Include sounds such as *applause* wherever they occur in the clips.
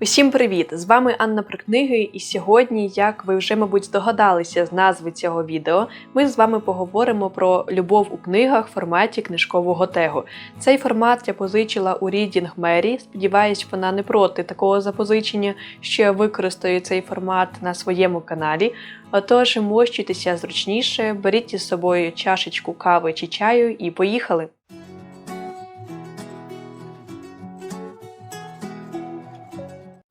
Усім привіт! З вами Анна Прикниги, і сьогодні, як ви вже, мабуть, здогадалися з назви цього відео, ми з вами поговоримо про любов у книгах в форматі книжкового тегу. Цей формат я позичила у Reading Mary. Сподіваюсь, вона не проти такого запозичення, що я використаю цей формат на своєму каналі. Отож, мощуйтеся зручніше, беріть із собою чашечку кави чи чаю і поїхали!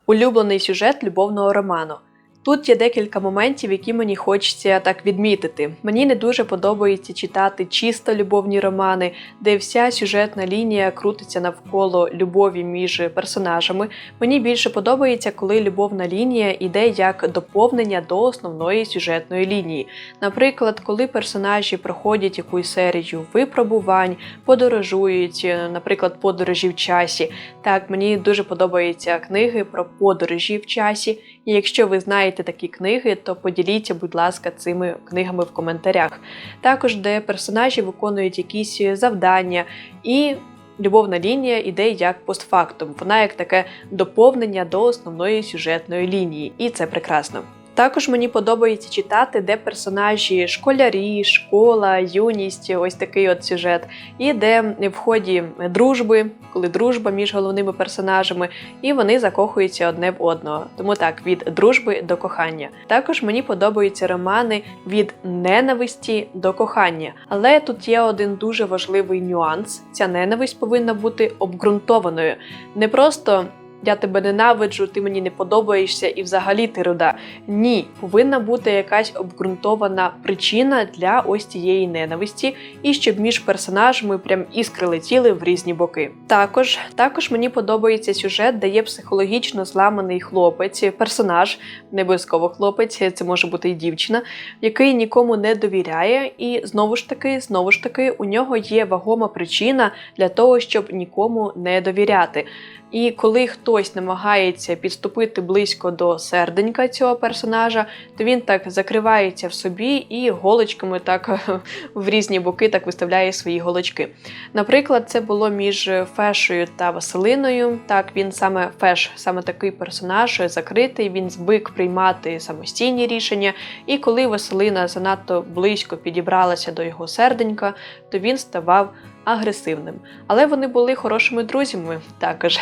Улюблений сюжет любовного роману. Тут є декілька моментів, які мені хочеться так відмітити. Мені не дуже подобається читати чисто любовні романи, де вся сюжетна лінія крутиться навколо любові між персонажами. Мені більше подобається, коли любовна лінія йде як доповнення до основної сюжетної лінії. Наприклад, коли персонажі проходять якусь серію випробувань, подорожують, наприклад, подорожі в часі. Так, мені дуже подобаються книги про подорожі в часі. І якщо ви знаєте такі книги, то поділіться, будь ласка, цими книгами в коментарях. Також де персонажі виконують якісь завдання і. Любовна лінія іде як постфактум, вона як таке доповнення до основної сюжетної лінії, і це прекрасно. Також мені подобається читати, де персонажі школярі, школа, юність, ось такий от сюжет, і де в ході дружби, коли дружба між головними персонажами, і вони закохуються одне в одного. Тому так, від дружби до кохання. Також мені подобаються романи від ненависті до кохання. Але тут є один дуже важливий нюанс: ця ненависть повинна бути обґрунтованою. Не просто я тебе ненавиджу, ти мені не подобаєшся і взагалі ти руда. Ні, повинна бути якась обґрунтована причина для ось цієї ненависті, і щоб між персонажами прям іскри летіли в різні боки. Також також мені подобається сюжет, де є психологічно зламаний хлопець, персонаж, не обов'язково хлопець, це може бути і дівчина, який нікому не довіряє, і знову ж таки, знову ж таки, у нього є вагома причина для того, щоб нікому не довіряти. І коли хтось намагається підступити близько до серденька цього персонажа, то він так закривається в собі і голочками так *laughs* в різні боки так виставляє свої голочки. Наприклад, це було між Фешою та Василиною. Так, він саме Феш, саме такий персонаж, закритий, він звик приймати самостійні рішення. І коли Василина занадто близько підібралася до його серденька, то він ставав агресивним. Але вони були хорошими друзями також.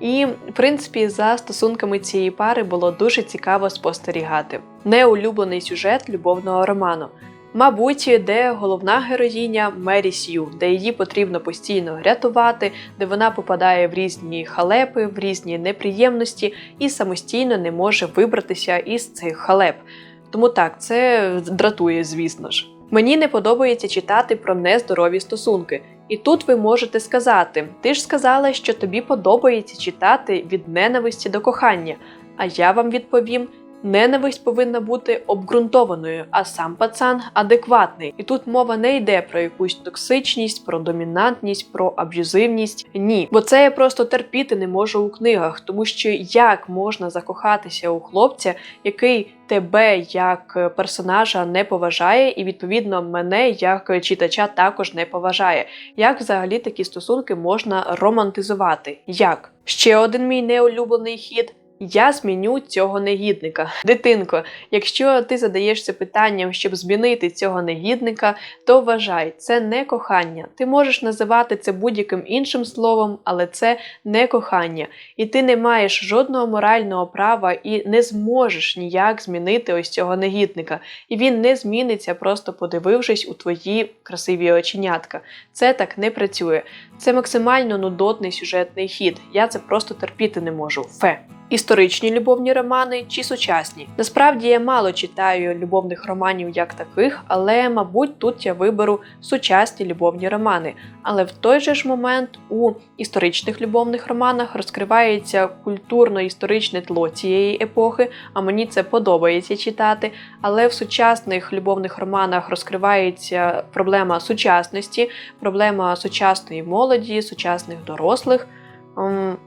І, в принципі, за стосунками цієї пари було дуже цікаво спостерігати. Неулюблений сюжет любовного роману. Мабуть, де головна героїня Мері Сью, де її потрібно постійно рятувати, де вона попадає в різні халепи, в різні неприємності і самостійно не може вибратися із цих халеп. Тому так, це дратує, звісно ж. Мені не подобається читати про нездорові стосунки. І тут ви можете сказати: ти ж сказала, що тобі подобається читати від ненависті до кохання. А я вам відповім: ненависть повинна бути обґрунтованою, а сам пацан адекватний. І тут мова не йде про якусь токсичність, про домінантність, про аб'юзивність. Ні, бо це я просто терпіти не можу у книгах, тому що як можна закохатися у хлопця, який тебе як персонажа не поважає, і відповідно мене як читача також не поважає. Як взагалі такі стосунки можна романтизувати? Як ще один мій неулюблений хід. Я зміню цього негідника. Дитинко, якщо ти задаєшся питанням, щоб змінити цього негідника, то вважай, це не кохання. Ти можеш називати це будь-яким іншим словом, але це не кохання. І ти не маєш жодного морального права і не зможеш ніяк змінити ось цього негідника. І він не зміниться, просто подивившись у твої красиві оченятка. Це так не працює. Це максимально нудотний сюжетний хід. Я це просто терпіти не можу. Фе. Історичні любовні романи чи сучасні. Насправді я мало читаю любовних романів як таких, але, мабуть, тут я виберу сучасні любовні романи. Але в той же ж момент у історичних любовних романах розкривається культурно-історичне тло цієї епохи, а мені це подобається читати. Але в сучасних любовних романах розкривається проблема сучасності, проблема сучасної молоді, сучасних дорослих.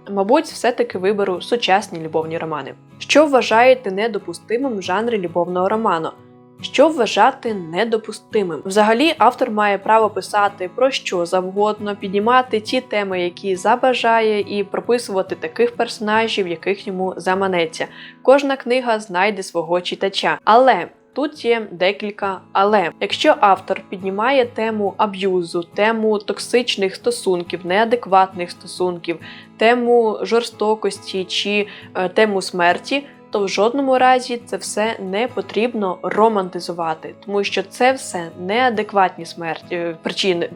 Мабуть, все-таки виберу сучасні любовні романи. Що вважаєте недопустимим в жанрі любовного роману? Що вважати недопустимим? Взагалі, автор має право писати про що завгодно, піднімати ті теми, які забажає, і прописувати таких персонажів, яких йому заманеться. Кожна книга знайде свого читача. Але Тут є декілька але. Якщо автор піднімає тему аб'юзу, тему токсичних стосунків, неадекватних стосунків, тему жорстокості чи е, тему смерті, то в жодному разі це все не потрібно романтизувати, тому що це все неадекватні смерті е, причини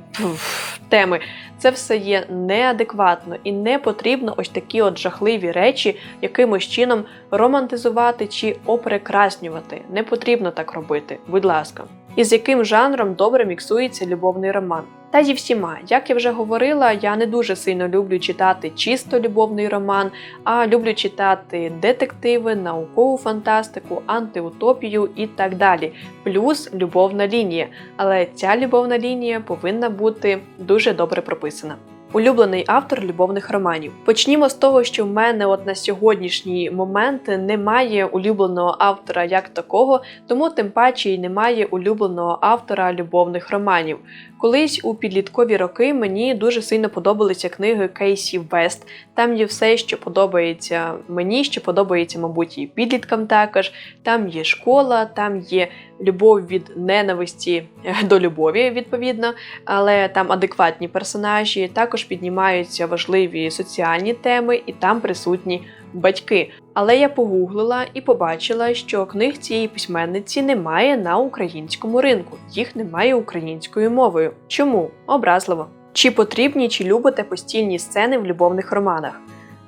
теми. Це все є неадекватно і не потрібно ось такі от жахливі речі якимось чином романтизувати чи опрекраснювати. Не потрібно так робити, будь ласка. І з яким жанром добре міксується любовний роман. Та зі всіма, як я вже говорила, я не дуже сильно люблю читати чисто любовний роман, а люблю читати детективи, наукову фантастику, антиутопію і так далі. Плюс любовна лінія. Але ця любовна лінія повинна бути дуже добре прописана. Улюблений автор любовних романів. Почнімо з того, що в мене от на сьогоднішній момент немає улюбленого автора як такого, тому тим паче й немає улюбленого автора любовних романів. Колись у підліткові роки мені дуже сильно подобалися книги Кейсі Вест. Там є все, що подобається мені, що подобається, мабуть, і підліткам також. Там є школа, там є любов від ненависті *laughs* до любові, відповідно, але там адекватні персонажі, також піднімаються важливі соціальні теми, і там присутні батьки. Але я погуглила і побачила, що книг цієї письменниці немає на українському ринку, їх немає українською мовою. Чому? Образливо. Чи потрібні, чи любите постільні сцени в любовних романах?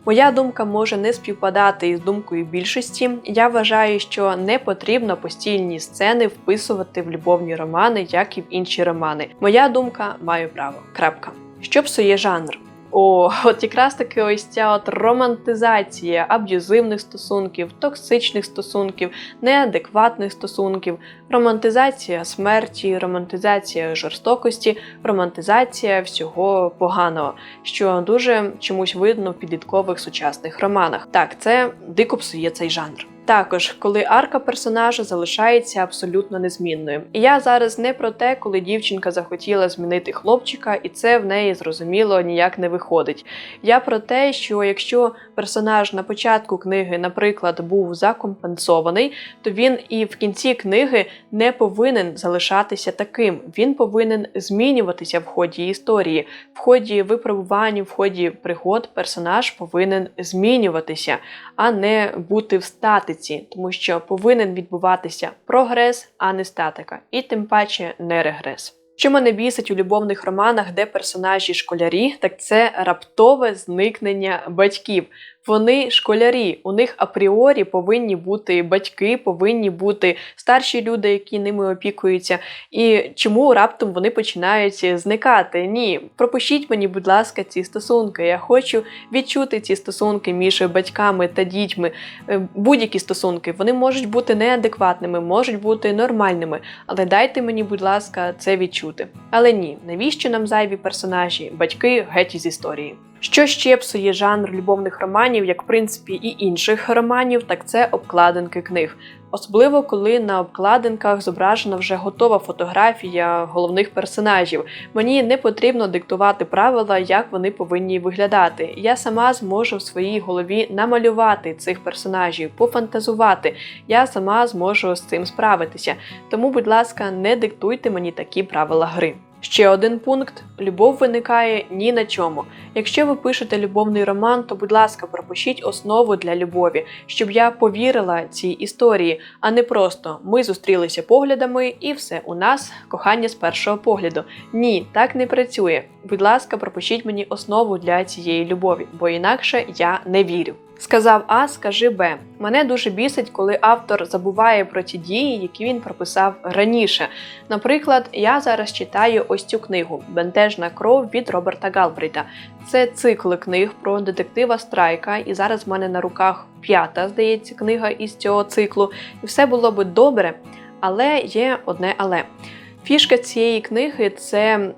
Моя думка може не співпадати із думкою більшості. Я вважаю, що не потрібно постільні сцени вписувати в любовні романи, як і в інші романи. Моя думка маю право. Крапка. Що псує жанр? О, от якраз таки ось ця от романтизація аб'юзивних стосунків, токсичних стосунків, неадекватних стосунків, романтизація смерті, романтизація жорстокості, романтизація всього поганого, що дуже чомусь видно в підліткових сучасних романах. Так, це дико псує цей жанр. Також, коли арка персонажа залишається абсолютно незмінною. І я зараз не про те, коли дівчинка захотіла змінити хлопчика, і це в неї зрозуміло ніяк не виходить. Я про те, що якщо персонаж на початку книги, наприклад, був закомпенсований, то він і в кінці книги не повинен залишатися таким. Він повинен змінюватися в ході історії, в ході випробувань, в ході пригод персонаж повинен змінюватися, а не бути в статиці, тому що повинен відбуватися прогрес, а не статика, і тим паче не регрес. Що мене бісить у любовних романах, де персонажі школярі, так це раптове зникнення батьків. Вони школярі, у них апріорі повинні бути батьки, повинні бути старші люди, які ними опікуються. І чому раптом вони починають зникати? Ні, пропишіть мені, будь ласка, ці стосунки. Я хочу відчути ці стосунки між батьками та дітьми. Е, будь-які стосунки вони можуть бути неадекватними, можуть бути нормальними, але дайте мені, будь ласка, це відчути. Але ні, навіщо нам зайві персонажі, батьки геть із історії? Що ще псує жанр любовних романів, як в принципі і інших романів, так це обкладинки книг. Особливо коли на обкладинках зображена вже готова фотографія головних персонажів. Мені не потрібно диктувати правила, як вони повинні виглядати. Я сама зможу в своїй голові намалювати цих персонажів, пофантазувати. Я сама зможу з цим справитися. Тому, будь ласка, не диктуйте мені такі правила гри. Ще один пункт: любов виникає ні на чому. Якщо ви пишете любовний роман, то будь ласка, пропишіть основу для любові, щоб я повірила цій історії, а не просто ми зустрілися поглядами і все у нас кохання з першого погляду. Ні, так не працює. Будь ласка, пропишіть мені основу для цієї любові, бо інакше я не вірю. Сказав А, скажи Б. Мене дуже бісить, коли автор забуває про ті дії, які він прописав раніше. Наприклад, я зараз читаю ось цю книгу Бентежна кров від Роберта Галбрейта. Це цикл книг про детектива Страйка, і зараз в мене на руках п'ята, здається, книга із цього циклу. І все було би добре, але є одне але. Фішка цієї книги це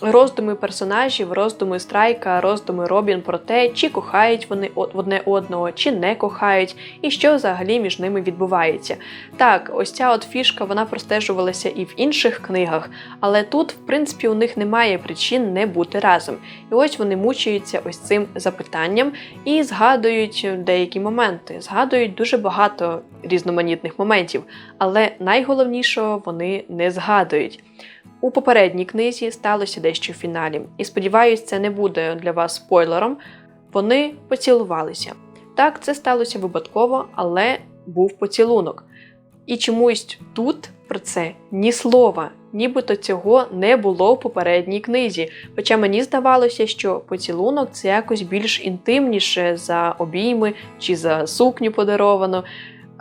роздуми персонажів, роздуми Страйка, роздуми Робін про те, чи кохають вони одне одного, чи не кохають, і що взагалі між ними відбувається. Так, ось ця от фішка вона простежувалася і в інших книгах, але тут, в принципі, у них немає причин не бути разом. І ось вони мучаються ось цим запитанням і згадують деякі моменти, згадують дуже багато різноманітних моментів, але найголовнішого вони не згадують. У попередній книзі сталося дещо в фіналі, і сподіваюсь, це не буде для вас спойлером. Вони поцілувалися. Так, це сталося випадково, але був поцілунок. І чомусь тут про це ні слова, нібито цього не було в попередній книзі. Хоча мені здавалося, що поцілунок це якось більш інтимніше за обійми чи за сукню подаровану.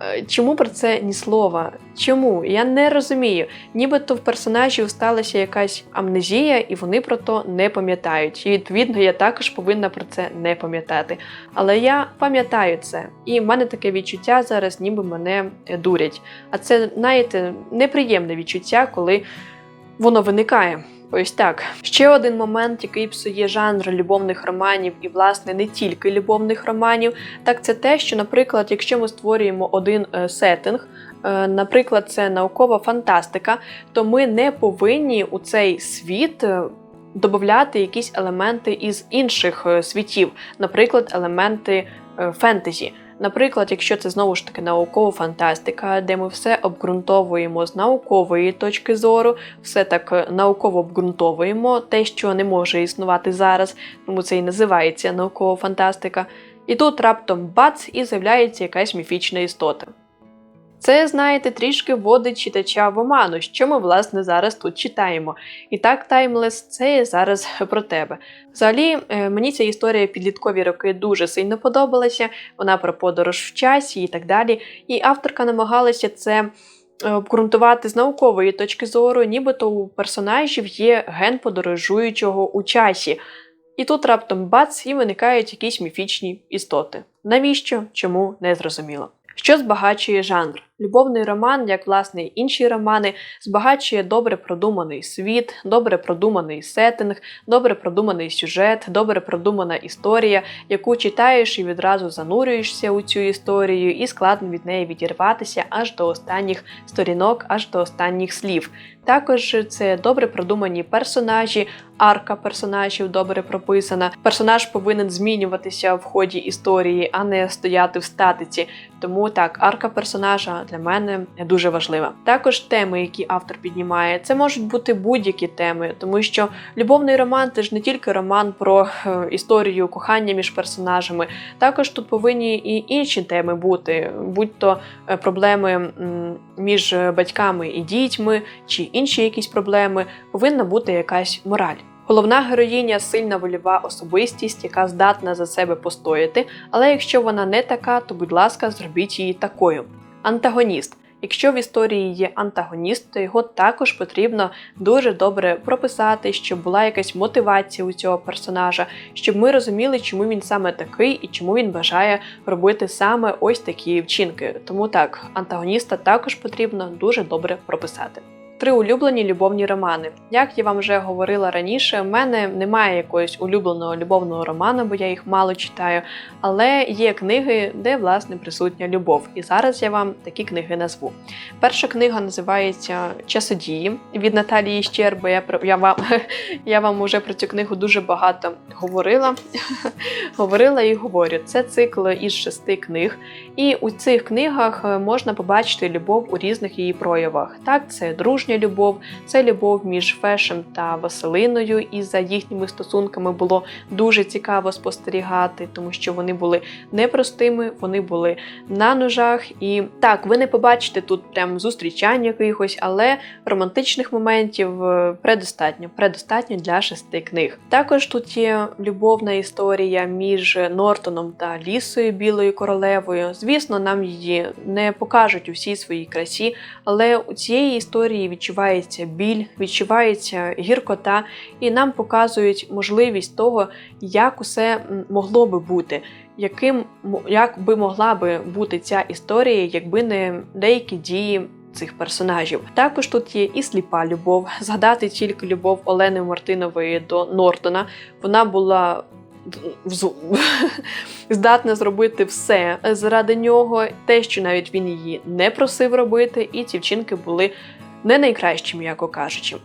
Е, Чому про це ні слова? Чому? Я не розумію. Нібито в персонажів сталася якась амнезія, і вони про то не пам'ятають. І відповідно я також повинна про це не пам'ятати. Але я пам'ятаю це, і в мене таке відчуття зараз, ніби мене дурять. А це, знаєте, неприємне відчуття, коли воно виникає. Ось так. Ще один момент, який псує жанр любовних романів, і, власне, не тільки любовних романів, так це те, що, наприклад, якщо ми створюємо один е, сеттинг, е, наприклад, це наукова фантастика, то ми не повинні у цей світ. е, Додати якісь елементи із інших світів, наприклад, елементи фентезі. Наприклад, якщо це знову ж таки наукова фантастика, де ми все обґрунтовуємо з наукової точки зору, все так е, науково обґрунтовуємо те, що не може існувати зараз, тому це і називається наукова фантастика. І тут раптом бац і з'являється якась міфічна істота. Це, знаєте, трішки вводить читача в оману, що ми, власне, зараз тут читаємо. І так, Таймлес, це зараз *laughs* про тебе. Взагалі, е, мені ця історія підліткові роки дуже сильно подобалася. Вона про подорож в часі і так далі. І авторка намагалася це. е, Обґрунтувати з наукової точки зору, нібито у персонажів є ген подорожуючого у часі. І тут раптом бац і виникають якісь міфічні істоти. Навіщо? Чому не зрозуміло. Що збагачує жанр? Любовний роман, як власне й інші романи, збагачує добре продуманий світ, добре продуманий сеттинг, добре продуманий сюжет, добре продумана історія, яку читаєш і відразу занурюєшся у цю історію, і складно від неї відірватися аж до останніх сторінок, аж до останніх слів. Також це добре продумані персонажі, арка персонажів добре прописана. Персонаж повинен змінюватися в ході історії, а не стояти в статиці. Тому так, арка персонажа для мене дуже важлива. Також теми, які автор піднімає, це можуть бути будь-які теми, тому що любовний роман це ж не тільки роман про е, історію кохання між персонажами. Також тут повинні і інші теми бути, будь-то е, проблеми між батьками і дітьми, чи інші якісь проблеми, повинна бути якась мораль. Головна героїня сильна вольова особистість, яка здатна за себе постояти, але якщо вона не така, то будь ласка, зробіть її такою. Антагоніст. Якщо в історії є антагоніст, то його також потрібно дуже добре прописати, щоб була якась мотивація у цього персонажа, щоб ми розуміли, чому він саме такий і чому він бажає робити саме ось такі вчинки. Тому так, антагоніста також потрібно дуже добре прописати. Три улюблені любовні романи. Як я вам вже говорила раніше, в мене немає якогось улюбленого любовного роману, бо я їх мало читаю. Але є книги, де власне присутня любов. І зараз я вам такі книги назву. Перша книга називається Часодії від Наталії Щерби. Я я вам *laughs* я вам уже про цю книгу дуже багато говорила. *laughs* говорила і говорю. Це цикл із шести книг. І у цих книгах е, можна побачити любов у різних її проявах. Так, це дружня любов, це любов між Фешем та Василиною, і за їхніми стосунками було дуже цікаво спостерігати, тому що вони були непростими, вони були на ножах. І так, ви не побачите тут прям зустрічань якихось, але романтичних моментів е, предостатньо, предостатньо для шести книг. Також тут є любовна історія між Нортоном та Лісою Білою королевою. Звісно, нам її не покажуть у всій своїй красі, але у цієї історії відчувається біль, відчувається гіркота, і нам показують можливість того, як усе могло би бути. Яким як би могла би бути ця історія, якби не деякі дії цих персонажів. Також тут є і сліпа любов. Згадати тільки любов Олени Мартинової до Нортона. Вона була *laughs* здатна зробити все заради нього, те, що навіть він її не просив робити, і ці вчинки були не найкращим м'яко кажучи.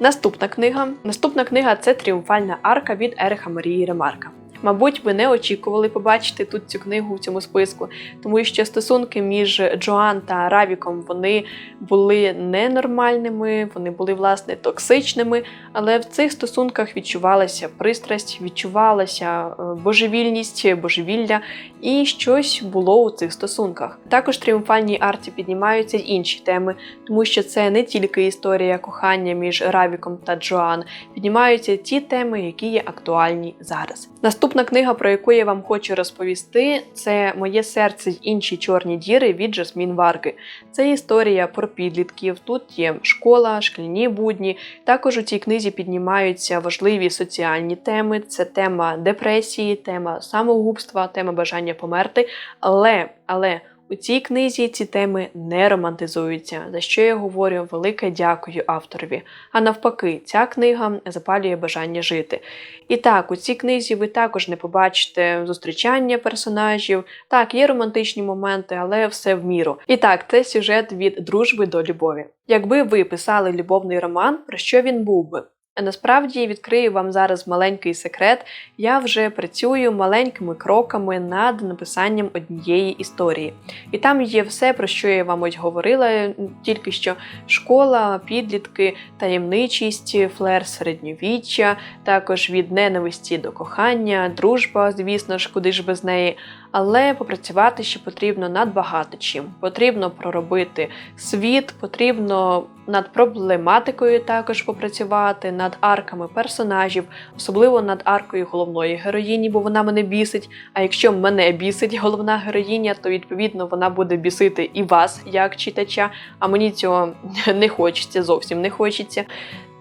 Наступна книга. Наступна книга це тріумфальна арка від Ериха Марії Ремарка. Мабуть, ви не очікували побачити тут цю книгу в цьому списку, тому що стосунки між Джоан та Равіком вони були ненормальними, вони були власне токсичними, але в цих стосунках відчувалася пристрасть, відчувалася е, божевільність, божевілля, і щось було у цих стосунках. Також в тріумфальній арті піднімаються інші теми, тому що це не тільки історія кохання між Равіком та Джоан, піднімаються ті теми, які є актуальні зараз. Наступна книга, про яку я вам хочу розповісти, це Моє серце й інші чорні діри від Жасмін Варги. Це історія про підлітків. Тут є школа, шкільні будні. Також у цій книзі піднімаються важливі соціальні теми. Це тема депресії, тема самогубства, тема бажання померти. Але, але у цій книзі ці теми не романтизуються, за що я говорю велике дякую авторові. А навпаки, ця книга запалює бажання жити. І так, у цій книзі ви також не побачите зустрічання персонажів. Так, є романтичні моменти, але все в міру. І так, це сюжет від дружби до любові. Якби ви писали любовний роман, про що він був би? А насправді відкрию вам зараз маленький секрет. Я вже працюю маленькими кроками над написанням однієї історії. І там є все, про що я вам ось говорила, тільки що школа, підлітки, таємничість, флер середньовіччя, також від ненависті до кохання, дружба, звісно ж, куди ж без неї. Але попрацювати ще потрібно над багато чим. Потрібно проробити світ, потрібно над проблематикою також попрацювати, над арками персонажів, особливо над аркою головної героїні, бо вона мене бісить. А якщо мене бісить головна героїня, то відповідно вона буде бісити і вас, як читача. А мені цього *laughs* не хочеться, зовсім не хочеться.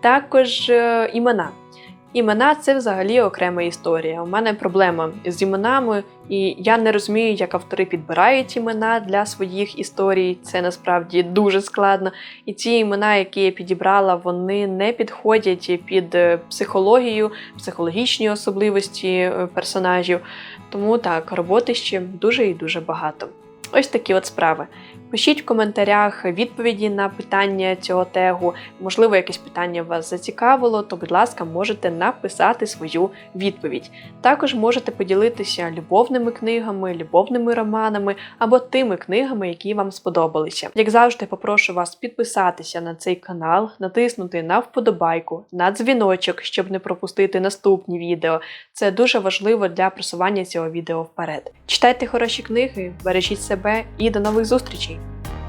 Також е, імена. Імена це взагалі окрема історія. У мене проблема з іменами, і я не розумію, як автори підбирають імена для своїх історій. Це насправді дуже складно. І ці імена, які я підібрала, вони не підходять під е, психологію, психологічні особливості е, персонажів. Тому так, роботи ще дуже і дуже багато. Ось такі от справи. Пишіть в коментарях відповіді на питання цього тегу. Можливо, якесь питання вас зацікавило, то, будь ласка, можете написати свою відповідь. Також можете поділитися любовними книгами, любовними романами або тими книгами, які вам сподобалися. Як завжди, попрошу вас підписатися на цей канал, натиснути на вподобайку, на дзвіночок, щоб не пропустити наступні відео. Це дуже важливо для просування цього відео вперед. Читайте хороші книги, бережіть себе і до нових зустрічей! life.